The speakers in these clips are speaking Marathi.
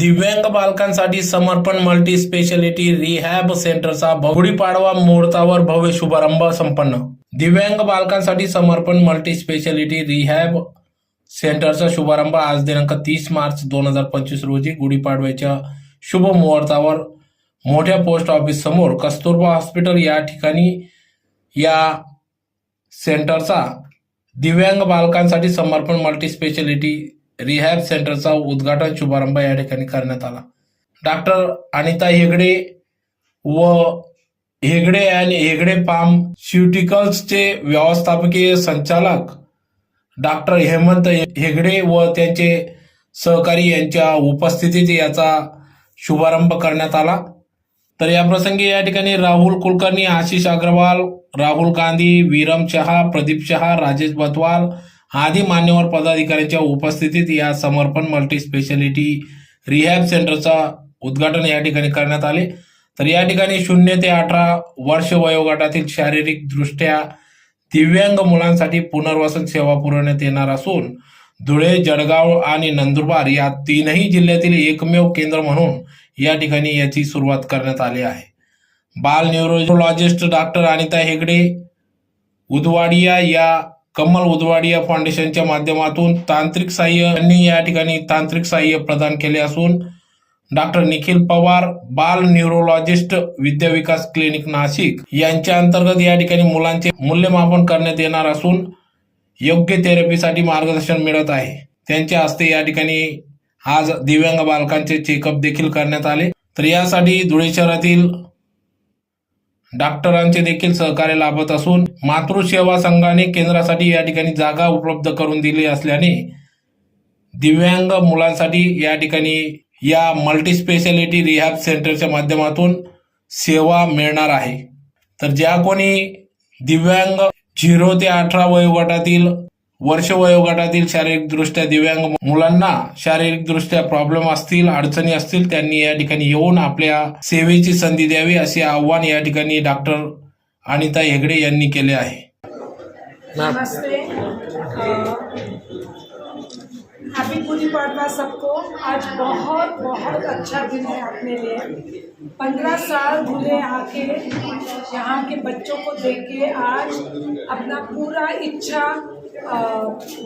दिव्यांग बालकांसाठी समर्पण मल्टी स्पेशालिटी रिहॅब सेंटरचा गुढीपाडवा मुहूर्तावर भव्य शुभारंभ संपन्न. दिव्यांग बालकांसाठी समर्पण मल्टी स्पेशालिटी रिहॅब सेंटरचा शुभारंभ आज दिनांक तीस मार्च दोन हजार पंचवीस रोजी गुढीपाडव्याच्या शुभ मुहूर्तावर मोठ्या पोस्ट ऑफिस समोर कस्तुरबा हॉस्पिटल या ठिकाणी या सेंटरचा दिव्यांग बालकांसाठी समर्पण मल्टी स्पेशालिटी रिहॅब सेंटरचा उद्घाटन शुभारंभ या ठिकाणी करण्यात आला. डॉक्टर अनिता हेगडे व हेगडे आणि हेगडे फार्म चे व्यवस्थापकीय संचालक डॉक्टर हेमंत हेगडे व त्यांचे सहकारी यांच्या उपस्थितीत याचा शुभारंभ करण्यात आला. तर या प्रसंगी या ठिकाणी राहुल कुलकर्णी आशिष अग्रवाल राहुल गांधी विरम शहा प्रदीप शहा राजेश बतवाल आदी मान्यवर पदाधिकाऱ्यांच्या उपस्थितीत या समर्पण मल्टी स्पेशालिटी रिहॅब सेंटरचा उद्घाटन या ठिकाणी करण्यात आले. तर या ठिकाणी शून्य ते अठरा वर्ष वयोगटातील शारीरिक दृष्ट्या दिव्यांग मुलांसाठी पुनर्वसन सेवा पुरवण्यात येणार असून धुळे जळगाव आणि नंदुरबार या तीनही जिल्ह्यातील एकमेव केंद्र म्हणून या ठिकाणी याची सुरुवात करण्यात आली आहे. बाल न्यूरोलॉजिस्ट डॉक्टर अनिता हेगडे उदवाडिया या कमल उदवाडिया फाउंडेशनच्या माध्यमातून तांत्रिक सहाय्य यांनी या ठिकाणी तांत्रिक सहाय्य प्रदान केले असून डॉक्टर निखिल पवार बाल न्यूरोलॉजिस्ट विद्या विकास क्लिनिक नाशिक यांच्या अंतर्गत या ठिकाणी मुलांचे मूल्यमापन करण्यात येणार असून योग्य थेरपीसाठी मार्गदर्शन मिळत आहे. त्यांच्या हस्ते या ठिकाणी आज दिव्यांग बालकांचे चेकअप देखील करण्यात आले. तर यासाठी धुळे शहरातील डॉक्टरांचे देखील सहकार्य लाभत असून मातृसेवा संघाने केंद्रासाठी या ठिकाणी जागा उपलब्ध करून दिली असल्याने दिव्यांग मुलांसाठी या ठिकाणी या मल्टी स्पेशालिटी रिहॅब सेंटरच्या माध्यमातून सेवा मिळणार आहे. तर ज्या कोणी दिव्यांग झिरो ते अठरा वयोगटातील वर्ष वयोगटातील शारीरिकदृष्ट्या दिव्यांग मुलांना शारीरिकदृष्ट्या प्रॉब्लेम असतील, अडचणी असतील, त्यांनी या ठिकाणी येऊन आपल्या सेवेची डॉक्टर अनिता हेगडे केले आहे. नमस्ते. हैप्पी सबको. आज बहुत बहुत अच्छा दिन है अपने लिए. पंद्रह साल धुले आके, यहाँ के बच्चों को देख के आज अपना पूरा इच्छा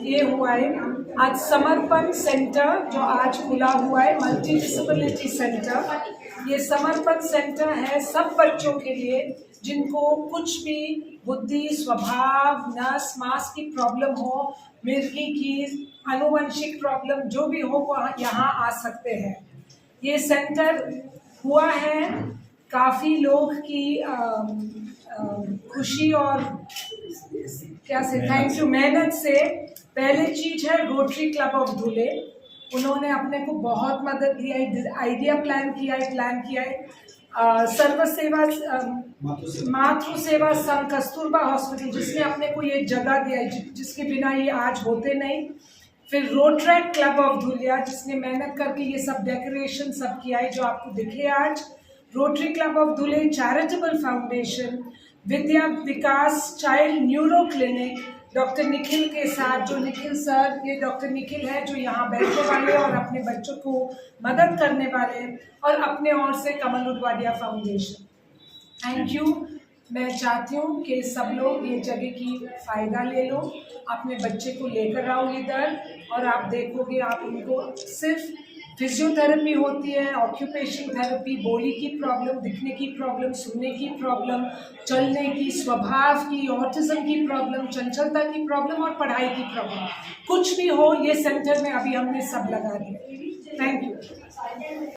ये हुआ है। आज समर्पण सेंटर जो आज खुला हुआ है मल्टी डिसेबिलिटी सेंटर ये समर्पण सेंटर है सब बच्चों के लिए जिनको कुछ भी बुद्धि स्वभाव नस मांस की प्रॉब्लम हो मिर्गी की अनुवंशिक प्रॉब्लम जो भी हो वो यहाँ आ सकते हैं। ये सेंटर हुआ है। काफ़ी लोग की अम, अम, खुशी और क्या से थैंक यू मेहनत से। पहले चीज़ है रोटरी क्लब ऑफ़ धुले उन्होंने अपने को बहुत मदद दिया है आइडिया प्लान किया है प्लान किया है। सर्व सेवा मातृ सेवा संघ कस्तूरबा हॉस्पिटल जिसने अपने को ये जगह दिया है जिसके बिना ये आज होते नहीं। फिर रोट्रैक क्लब ऑफ़ धुलिया जिसने मेहनत करके ये सब डेकोरेशन सब किया है जो आपको दिखे आज। Rotary club of Dhule charitable foundation Vidya Vikas child neuro clinic, doctor Nikhil के साथ, जो निखिल सर, ये डॉक्टर निखिल है, जो यहाँ बैठने वाले और अपने बच्चों को मदद करने वाले हैं और अपने ओर से Kamal Udwadia foundation. Thank you मैं चाहती हूँ कि सब लोग ये जगह की फ़ायदा ले लो, अपने बच्चे को लेकर आओ इधर और आप देखोगे आप उनको सिर्फ़ फिजियोथेरेपी होती है ऑक्यूपेशन थेरेपी बोली की प्रॉब्लम दिखने की प्रॉब्लम सुनने की प्रॉब्लम चलने की, स्वभाव की ऑटिज्म की प्रॉब्लम चंचलता की प्रॉब्लम और पढ़ाई की प्रॉब्लम कुछ भी हो, ये सेंटर में अभी हमने सब लगा दिया। Thank you